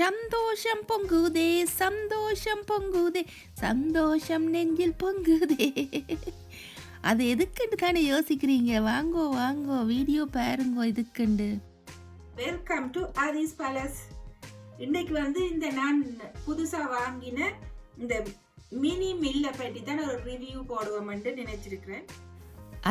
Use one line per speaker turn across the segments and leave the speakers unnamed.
சந்தோஷம் பொங்குதே சந்தோஷம் பொங்குதே சந்தோஷம் நெஞ்சில் பொங்குதே. அது எதுக்குண்டு தானே யோசிக்கிறீங்க? வாங்கோ வாங்கோ வீடியோ பாருங்கோ இதுக்குண்டு.
வெல்கம் டு ஆதிஸ் பேலஸ் இன்னைக்கு வந்து இந்த நான் புதுசாக வாங்கின இந்த மினி மில்லை பற்றி தான் ஒரு ரிவ்யூ போடுவோம்னு நினைச்சிருக்கிறேன்.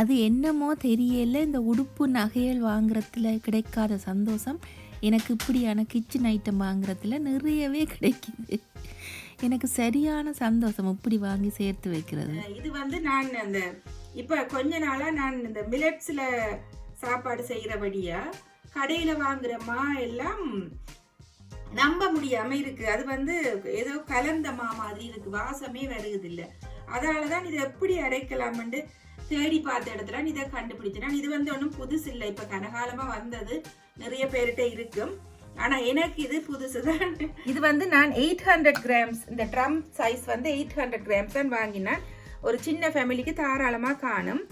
அது என்னமோ தெரியல. இந்த உடுப்பு நகைகள் வாங்குறதுல கிடைக்காத சந்தோஷம். எனக்கு இப்படியான கிச்சன் ஐட்டம் வாங்குறதுல நிறையவே கிடைக்குது. எனக்கு சரியான சந்தோஷம் இப்படி வாங்கி சேர்த்து வைக்கிறது.
இது வந்து நான் அந்த இப்போ கொஞ்ச நாளாக நான் இந்த மில்லட்ஸில் சாப்பாடு செய்கிறபடியாக கடையில் வாங்குற மா எல்லாம் நம்ப முடியாமல் இருக்குது அது வந்து ஏதோ கலந்த மா மாதிரி இருக்குது வாசமே வருகுது இல்லை அதால தான் இதை எப்படி அரைக்கலாம்னு தேடி பார்த்த இடத்துல நான் இதை கண்டுபிடிச்சேன்? நான் இது வந்து ஒன்றும் புதுசு இல்லை. இப்போ கனகாலமாக வந்தது. நிறைய பேர்கிட்ட இருக்கும் ஆனா எனக்கு இது புதுசு தான் இது வந்து நான் எயிட் ஹண்ட்ரட் கிராம்ஸ் இந்த ட்ரம் சைஸ் வந்து எயிட் ஹண்ட்ரட் கிராம்ஸ் தான் வாங்கினேன். ஒரு சின்ன ஃபேமிலிக்கு தாராளமாக காணும்.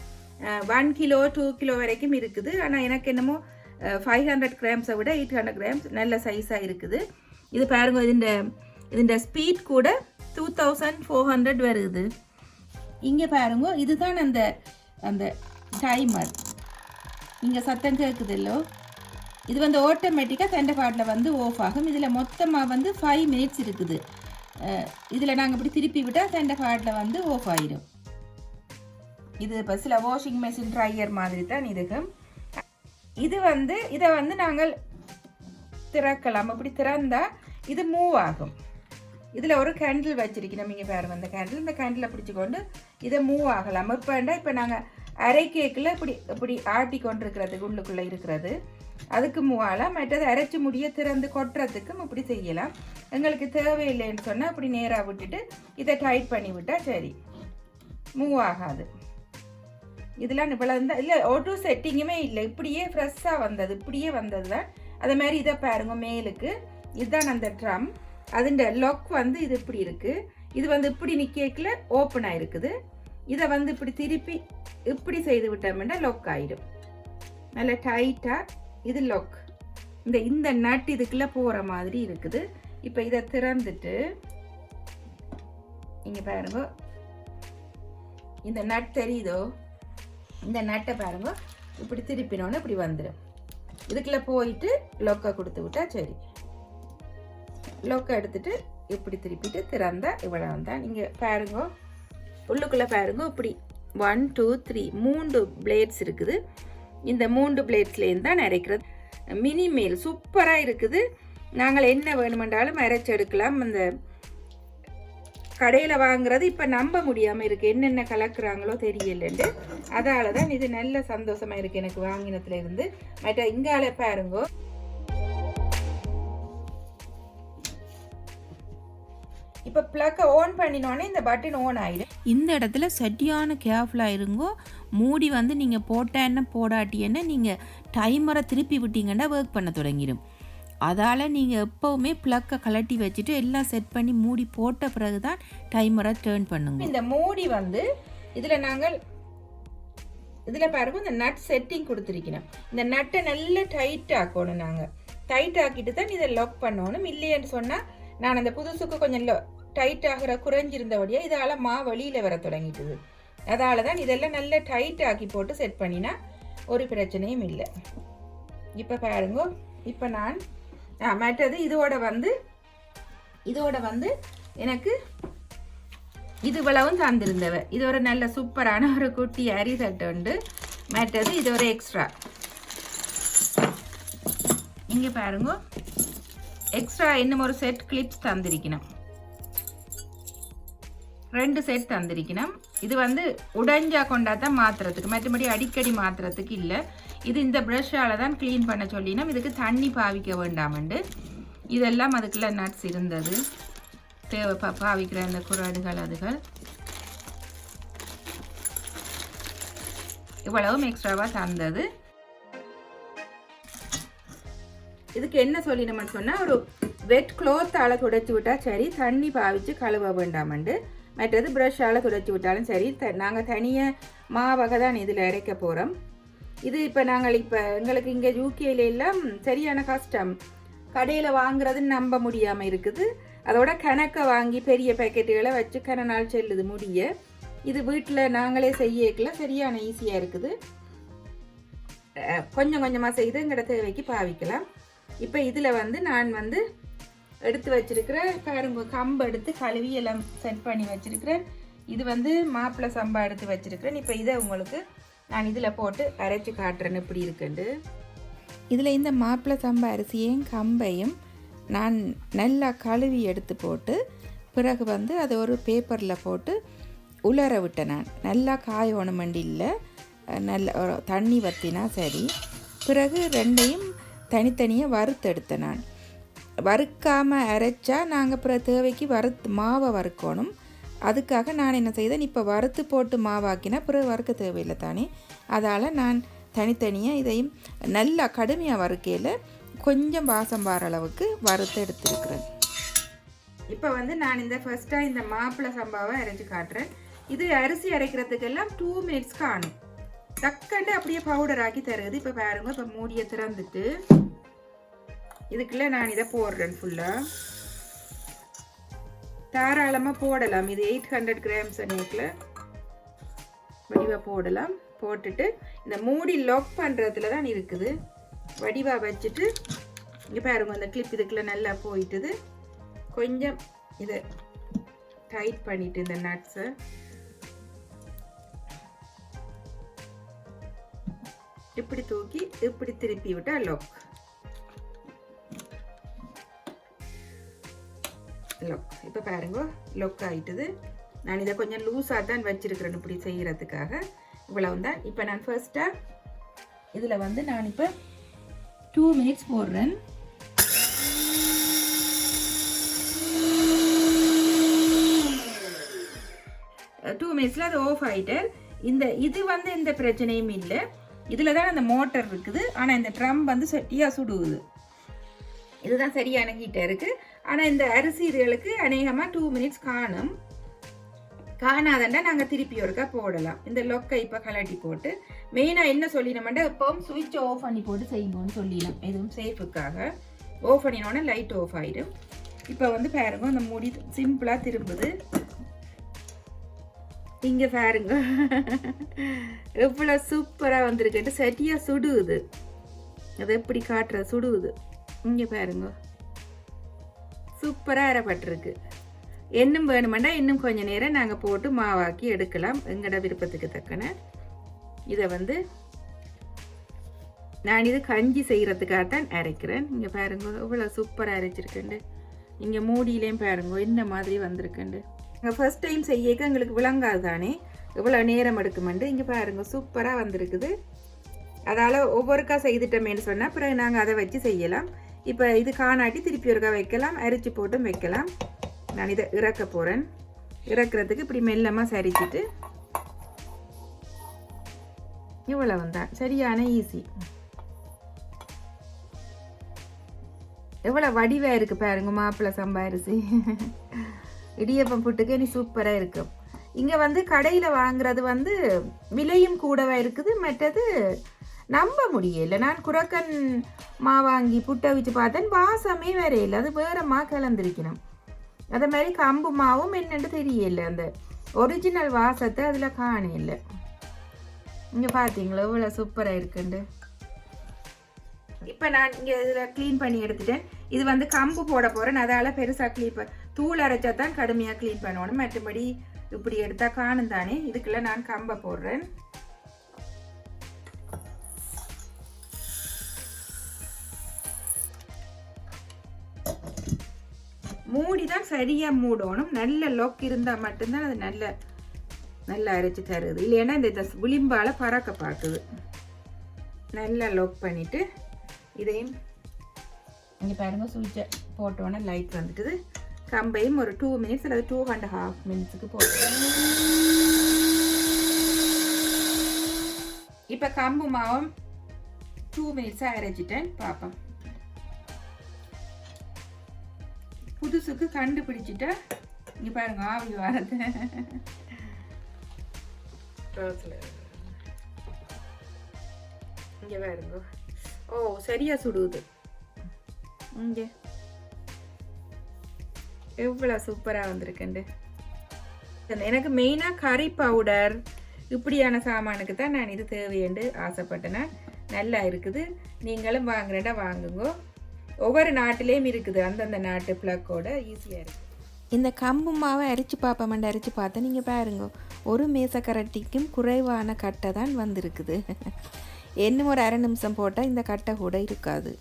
ஒன் கிலோ டூ கிலோ வரைக்கும் இருக்குது. ஆனால் எனக்கு என்னமோ ஃபைவ் ஹண்ட்ரட் கிராம்ஸை விட எயிட் ஹண்ட்ரட் கிராம்ஸ் நல்ல சைஸாக இருக்குது. இது பாருங்க இதுண்ட இதுண்ட ஸ்பீட் கூட டூ தௌசண்ட் ஃபோர் ஹண்ட்ரட் வருது. இங்கே பாருங்க இதுதான் அந்த அந்த டைமர் இங்கே சத்தம் கேட்குதுல்லோ இது வந்து ஆட்டோமேட்டிக்காக சென்டர் பாட்டில் வந்து ஆஃப் ஆகும். இதில் மொத்தமாக வந்து ஃபைவ் மினிட்ஸ் இருக்குது. இதில் நாங்கள் இப்படி திருப்பி விட்டால் சென்டர் பாட்டில் வந்து ஆஃப் ஆயிரும். இது இப்போ சில வாஷிங் மெஷின் ட்ரையர் மாதிரி தான் இதுக்கும் இது வந்து இதை வந்து நாங்கள் திறக்கலாம். அப்படி திறந்தால் இது மூவ் ஆகும். இதில் ஒரு கேண்டில் வச்சுருக்கணும். இங்கே பாருங்க இந்த கேண்டில் இந்த கேண்டிலை பிடிச்சிக்கொண்டு இதை மூவ் ஆகலாம். இப்போண்டா இப்போ நாங்கள் அரை கேக்கில் இப்படி இப்படி ஆட்டி கொண்டிருக்கிறதுக்கு உள்ளுக்குள்ளே இருக்கிறது. அதுக்கு மூவ் ஆகலாம். மற்றது அரைச்சி முடிய திறந்து கொட்டுறதுக்கும் இப்படி செய்யலாம். எங்களுக்கு தேவையில்லைன்னு சொன்னால் அப்படி நேராக விட்டுட்டு இதை டைட் பண்ணி விட்டால் சரி. மூவ் ஆகாது. இதெல்லாம் இவ்வளோ இருந்தால் இல்லை ஒட்டு செட்டிங்குமே இல்லை. இப்படியே ஃப்ரெஷ்ஷாக வந்தது இப்படியே வந்தது தான் அதே மாதிரி இதை பாருங்க மேலுக்கு. இதுதான் அந்த ட்ரம் அதுண்ட லொக் வந்து இது இப்படி இருக்குது இது வந்து இப்படி நிற்கல ஓப்பன் ஆகிருக்குது இதை வந்து இப்படி திருப்பி இப்படி செய்து விட்டோம்னா லொக் ஆயிடும். நல்ல டைட்டாக இது லொக் இந்த இந்த நட் இதுக்குள்ளே போகிற மாதிரி இருக்குது. இப்போ இதை திறந்துட்டு இங்கே பாருங்க. இந்த நட் தெரியுதோ? இந்த நட்டை பாருங்க. இப்படி திருப்பினோன்னு இப்படி வந்துடும் இதுக்குள்ளே போயிட்டு லொக்கை கொடுத்து விட்டா சரி. லொக்கை எடுத்துட்டு இப்படி திருப்பிட்டு திறந்தா இவ்வளோ தான் நீங்கள் பாருங்க. உள்ளுக்குள்ளே பாருங்க இப்படி. ஒன் டூ த்ரீ மூன்று பிளேட்ஸ் இருக்குது. இந்த மூன்று பிளேட்ஸ்லேருந்து தான் நிறைக்கிறது. மினி மீல் சூப்பராக இருக்குது. நாங்கள் என்ன வேணுமென்றாலும் அரைச்சி எடுக்கலாம். அந்த கடையில் வாங்குறது இப்போ நம்ப முடியாமல் இருக்குது என்னென்ன கலக்குறாங்களோ தெரியலன்ட்டு அதால தான் இது நல்ல சந்தோஷமாக இருக்குது எனக்கு வாங்கினத்துலேருந்து மற்ற இங்கால பாருங்கோ. இப்போ ப்ளக்கை ஆன் பண்ணினோடனே இந்த பட்டன் ஆன் ஆயிடும்
இந்த இடத்துல சரியான கேர்ஃபுல்லாக இருங்கோ. மூடி வந்து நீங்கள் போட்டேன்னு போடாட்டி என்ன நீங்கள் டைமரை திருப்பி விட்டீங்கன்னா ஒர்க் பண்ண தொடங்கிடும் அதால் நீங்கள் எப்போவுமே ப்ளக்கை கலட்டி வச்சுட்டு எல்லாம் செட் பண்ணி மூடி போட்ட பிறகு தான் டைமரை டேர்ன் பண்ணுங்க.
இந்த மூடி வந்து இதில் நாங்கள் இதில் பாருங்க இந்த நட் செட்டிங் கொடுத்துருக்கணும் இந்த நட்டை நல்லா டைட் ஆக்கணும் நாங்கள் டைட் ஆக்கிட்டு தான் இதை லாக் பண்ணணும். இல்லையேன்னு சொன்னால் நான் அந்த புதுசுக்கு கொஞ்சம் டைட் ஆகிற குறைஞ்சிருந்தபடியாக இதால் மா வெளியில் வர தொடங்கிட்டுது. அதால் தான் இதெல்லாம் நல்லா டைட் ஆக்கி போட்டு செட் பண்ணினா ஒரு பிரச்சனையும் இல்லை. இப்போ பாருங்க இப்போ நான் மற்றது இதோட வந்து இதோட வந்து எனக்கு இது இவ்வளவும் தந்திருந்தவ. இது ஒரு நல்ல சூப்பரான ஒரு குட்டி அரி தட்டு உண்டு. மற்றது இது ஒரு எக்ஸ்ட்ரா இங்கே பாருங்க எக்ஸ்ட்ரா இன்னும் ஒரு செட் கிளிப்ஸ் தந்திருக்கணும். ரெண்டு செட் தந்திருக்கணும். இது வந்து உடைஞ்சா கொண்டாதான் மாற்றுறதுக்கு மாத்துறதுக்கு மற்றபடி அடிக்கடி மாத்துறதுக்கு இல்லை. இது இந்த ப்ரஷ்ஷால் தான் க்ளீன் பண்ண சொல்லினோம். இதுக்கு தண்ணி பாவிக்க வேண்டாமண்டு இதெல்லாம் அதுக்குள்ள நட்ஸ் இருந்தது. தேவை பா பாவிக்கிற அந்த குரடுகள் அதுகள். இவ்வளவும் எக்ஸ்ட்ராவாக தந்தது. இதுக்கு என்ன சொல்லினோம்னு சொன்னால் ஒரு வெட் க்ளோத்தால் துடைச்சி விட்டால் சரி தண்ணி பாவிச்சு கழுவ வேண்டாமண்டு மற்றது ப்ரஷ்ஷால் துடைச்சி விட்டாலும் சரி த நாங்கள் தனியாக மாவகை தான் இதில் அரைக்க போகிறோம் இது இப்போ நாங்கள் இப்போ எங்களுக்கு இங்கே யூகேல எல்லாம் சரியான கஷ்டம். கடையில் வாங்குறதுன்னு நம்ப முடியாமல் இருக்குது. அதோட கணக்கை வாங்கி பெரிய பேக்கெட்டுகளை வச்சு கன நாள் செல்லுது முடிய. இது வீட்டில் நாங்களே செய்யக்கல சரியான ஈஸியாக இருக்குது. கொஞ்சம் கொஞ்சமாக செய்து எங்களோட தேவைக்கு பாவிக்கலாம். இப்போ இதில் வந்து நான் வந்து எடுத்து வச்சிருக்கிறேன் கரும்பு கம்பு எடுத்து கழுவி எல்லாம் செட் பண்ணி வச்சிருக்கிறேன் இது வந்து மாப்பிள்ளை சம்பா எடுத்து வச்சிருக்கிறேன். இப்போ இதை உங்களுக்கு நான் இதில் போட்டு அரைச்சி காட்டுறேன். இப்படி இருக்குண்டு
இதில் இந்த மாப்பிள்ளை சம்பா அரிசியையும் கம்பையும் நான் நல்லா கழுவி எடுத்து போட்டு பிறகு வந்து அதை ஒரு பேப்பரில் போட்டு உலர விட்டேன் நான். நல்லா காயணும் இல்லை நல்ல தண்ணி வற்றினா சரி. பிறகு ரெண்டையும் தனித்தனியாக வறுத்தெடுத்தேன் நான். வறுக்காமல் அரைச்சா நாங்கள் பிற தேவைக்கு வறுத்து மாவை வறுக்கணும். அதுக்காக நான் என்ன செய்தேன் இப்போ வறுத்து போட்டு மாவாக்கினா பிறகு வறுக்க தேவையில்லை தானே. அதால் நான் தனித்தனியாக இதையும் நல்லா கடுமையாக வறுக்கையில் கொஞ்சம் வாசம் வர அளவுக்கு வறுத்து எடுத்துருக்குறேன்.
இப்போ வந்து நான் இந்த ஃபர்ஸ்ட்டாக இந்த மாப்பிள்ளை சம்பாவை அரைச்சி காட்டுறேன். இது அரிசி அரைக்கிறதுக்கெல்லாம் டூ மினிட்ஸ் காணும் டக்குன்னு அப்படியே பவுடர் ஆக்கி தருது. இப்போ பாருங்க இப்போ மூடியை திறந்துட்டு இதுக்குள்ளே நான் இதை போடுறேன் ஃபுல்லாக தாராளமாக போடலாம். இது எயிட் ஹண்ட்ரட் கிராம்ஸ் அன்னைக்கில் வடிவாக போடலாம். போட்டுட்டு இந்த மூடி லாக் பண்ணுறதுல தான் இருக்குது. வடிவாக வச்சுட்டு இங்கே பாருங்க அந்த கிளிப் இதுக்குள்ளே நல்லா போயிட்டுது. கொஞ்சம் இதை டைட் பண்ணிட்டு இந்த நட்ஸை இப்படி தூக்கி இப்படி திருப்பி விட்டால் லாக் லொக் இப்போ பாருங்க லாக் ஆயிட்டுது. நான் இதை கொஞ்சம் லூஸாக தான் வச்சுருக்கிறேன் இப்படி செய்கிறதுக்காக இவ்வளவு தான் இப்போ நான் ஃபர்ஸ்ட்டாக இதில் வந்து நான் இப்போ டூ மினிட்ஸ் போடுறேன். டூ மினிட்ஸில் அது ஆஃப் ஆகிட்டு இந்த இது வந்து எந்த பிரச்சனையும் இல்லை. இதில் தான் அந்த மோட்டர் இருக்குது. ஆனால் இந்த ட்ரம் வந்து சரியாக சுடுகுது இதுதான் சரியான ஹீட்டாக இருக்குது ஆனால் இந்த அரிசி இதுகளுக்கு அநேகமாக டூ மினிட்ஸ் காணும். காணாதண்டா நாங்கள் திருப்பி ஒருக்கா போடலாம். இந்த லொக்கை இப்போ கலட்டி போட்டு மெயினாக என்ன சொல்லினோம்னா எப்பவும் சுவிட்ச் ஆஃப் பண்ணி போட்டு செய்யணும்னு சொல்லிடலாம் எதுவும் சேஃபுக்காக ஆஃப் பண்ணினோடனே லைட் ஆஃப் ஆயிடும். இப்போ வந்து பாருங்க அந்த முடி சிம்பிளாக திரும்புது. இங்கே பாருங்க. எவ்வளோ சூப்பராக வந்திருக்குட்டு சரியாக சுடுது. அது எப்படி காட்டுற சுடுது. இங்கே பாருங்க. சூப்பராக அரைப்பட்டிருக்கு. இன்னும் வேணுமெண்டா இன்னும் கொஞ்சம் நேரம் நாங்கள் போட்டு மாவாக்கி எடுக்கலாம். எங்களோட விருப்பத்துக்கு தக்கன. இதை வந்து நான் இது கஞ்சி செய்கிறதுக்காக தான் அரைக்கிறேன். இங்கே பாருங்க இவ்வளோ சூப்பராக அரைச்சிருக்கேன் இங்கே மூடியிலையும் பாருங்க இந்த மாதிரி வந்திருக்கேன் நாங்கள் ஃபர்ஸ்ட் டைம் செய்யக்க எங்களுக்கு விளங்காது தானே. இவ்வளோ நேரம் எடுக்குமெண்டு. இங்கே பாருங்க சூப்பராக வந்திருக்குது. அதால் ஒவ்வொருக்கா செய்துட்டோமேனு சொன்னால் பிறகு நாங்கள் அதை வச்சு செய்யலாம். இப்போ இது காணாட்டி திருப்பி ஒருக்கா வைக்கலாம். அரிச்சு போட்டும் வைக்கலாம். நான் இதை இறக்க போகிறேன் இறக்குறதுக்கு இப்படி மெல்லமாக சரிச்சிட்டு இவ்வளவு தான் சரியான ஈஸி எவ்வளோ வடிவாக இருக்குது பாருங்க மாப்பிள்ளை சம்பா அரிசி. இடியப்பம் புட்டுக்கு இனி சூப்பராக இருக்கும் இங்கே வந்து கடையில் வாங்குறது வந்து விலையும் கூடவாக இருக்குது மற்றது நம்ப முடியல. நான் குரக்கன் மா வாங்கி புட்டை வச்சு பார்த்தேன். வாசமே வேற இல்லை. அது வேறம்மா மா கலந்துருக்கணும். அதே மாதிரி கம்பு மாவும் என்னென்று தெரியல. அந்த ஒரிஜினல் வாசத்தை அதில் காண இங்கே பார்த்தீங்களா இவ்வளோ சூப்பராக இருக்குண்டு. இப்போ நான் இங்கே இதில் க்ளீன் பண்ணி எடுத்துட்டேன். இது வந்து கம்பு போட போகிறேன் அதால் பெருசாக க்ளீன் தூள் அரைச்சா தான் கடுமையாக க்ளீன் பண்ணணும். மற்றபடி இப்படி எடுத்தால் காணும் தானே. இதுக்கெல்லாம் நான் கம்பை போடுறேன். மூடி தான் சரியாக மூடணும். நல்ல லொக் இருந்தால் மட்டும்தான் அது நல்ல நல்லா அரைச்சி தருது. இல்லைன்னா இந்த விளிம்பால் பறக்க பார்க்குது. நல்லா லொக் பண்ணிவிட்டு இதையும் இங்கே பாருங்க சுவிட்சை போட்டோன்னே லைட் வந்துட்டுது. கம்பையும் ஒரு டூ மினிட்ஸ் அல்லது டூ அண்ட் ஹாஃப் மினிட்ஸுக்கு போட்டு இப்போ கம்பு மாவும் டூ மினிட்ஸாக அரைச்சிட்டேன். பார்ப்போம் புதுசுக்கு கண்டுபிடிச்சிட்டா. இங்கே பாருங்க ஆவி வரது இங்கே பாருங்க. ஓ சரியா சுடுது. இங்கே. எவ்வளோ சூப்பராக வந்திருக்குண்டு. எனக்கு மெயினாக கறி பவுடர் இப்படியான சாமானுக்கு தான் நான் இது தேவையண்டு ஆசைப்பட்டேன்னா நல்லா இருக்குது. நீங்களும் வாங்குறேன்டா வாங்குங்க. ஒவ்வொரு நாட்டிலேயும் இருக்குது. அந்தந்த நாட்டு பிளக்கோட ஈஸியாக இருக்குது
இந்த கம்பு மாவை அரிச்சு பார்ப்போமெண்டு அரிச்சு பார்த்தா நீங்கள் பாருங்க. ஒரு மேசக்கரட்டிக்கும் குறைவான கட்டை தான் வந்திருக்குது. இன்னும் ஒரு அரை நிமிஷம் போட்டால் இந்த கட்டை கூட இருக்காது.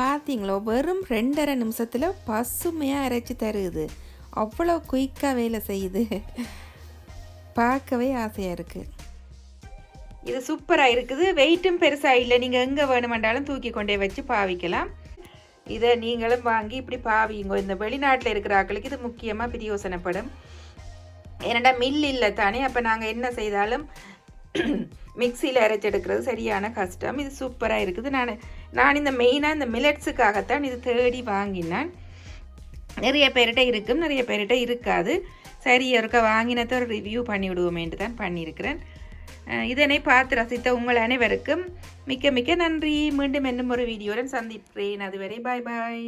பார்த்தீங்களோ? வெறும் ரெண்டரை நிமிஷத்தில் பசுமையாக அரைச்சி தருது. அவ்வளோ குயிக்காக வேலை செய்யுது. பார்க்கவே ஆசையாக இருக்குது
இது சூப்பராக இருக்குது. வெயிட்டும் பெருசாக இல்லை. நீங்கள் எங்கே வேணுமென்றாலும் தூக்கி கொண்டே வச்சு பாவிக்கலாம். இதை நீங்களும் வாங்கி இப்படி பாவிங்க. இந்த வெளிநாட்டில் இருக்கிற ஆக்களுக்கு இது முக்கியமாக பிரயோசனப்படும். ஏன்னாடா மில் இல்லை தானே அப்போ நாங்கள் என்ன செய்தாலும் மிக்சியில் அரைச்செடுக்கிறது சரியான கஷ்டம். இது சூப்பராக இருக்குது. நான் நான் இந்த மெயினாக இந்த மில்லட்ஸுக்காகத்தான் இது தேடி வாங்கினேன். நிறைய பேர்கிட்ட இருக்கும் நிறைய பேர்கிட்ட இருக்காது. சரி ஒருக்க வாங்கினதை ஒரு ரிவ்யூ பண்ணிவிடுவோமேன்ட்டு தான் பண்ணியிருக்கிறேன். இதனை பார்த்து ரசித்த உங்கள் அனைவருக்கும் மிக்க மிக்க நன்றி. மீண்டும் இன்னும் ஒரு வீடியோடன் சந்திப்பேன். அதுவரை பாய் பாய்.